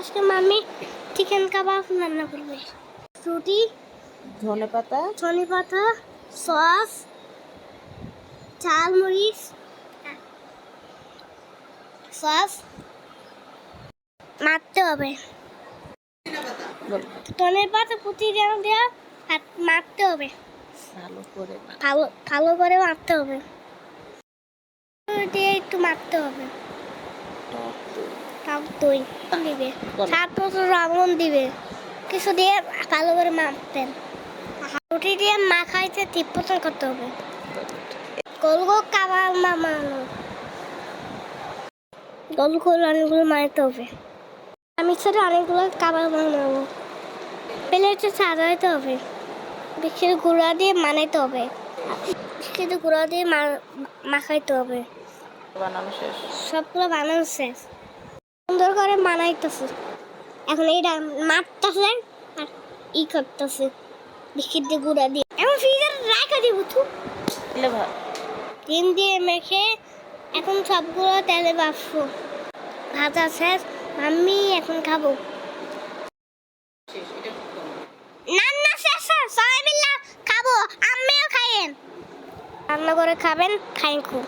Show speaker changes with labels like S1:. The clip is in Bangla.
S1: আজকে মামি চিকেন কাবাব রান্না করবে। রুটি
S2: ধনে পাতা
S1: ধনে পাতা সস চাল মরিচ সস মারতে হবে। ধনে পাতা পুঁতি দেওয়া দেওয়া মারতে হবে।
S2: ভালো করে
S1: ভালো ভালো করে মারতে হবে। দিয়ে একটু মারতে হবে।
S2: টক দই
S1: দিবে। সাত বছর লবণ দিবে। কিছু দিয়ে ভালো করে মাখতেন রুটি দিয়ে মাখাইতে ঠিক পছন্দ করতে হবে। গোল গোল কাবাব মামানো গোল গোল অনেকগুলো মারতে হবে। আমি ছোট অনেকগুলো কাবাব বানাবো প্লেটে সাজাইতে হবে। বিস্কিট গুঁড়া দিয়ে মানাইতে হবে। বিস্কিট গুঁড়া দিয়ে মা- মাখাইতে হবে।
S2: বানানো শেষ।
S1: সবগুলো বানানো শেষ। সুন্দর করে বানাইতেছে। এখন এইটা মারতেছে আর ই করতেছে। বিস্কিট দিয়ে গুঁড়া দিয়ে। এখন ফ্রিজে রাখা দিব তু ডিম দিয়ে মেখে এখন সবগুলো তেলে বাফবো। ভাজা শেষ আমি এখন খাব। রান্না শেষ সবাই মিলে খাব আমিও খাইয়েন। রান্না করে খাবেন খাইন খুব।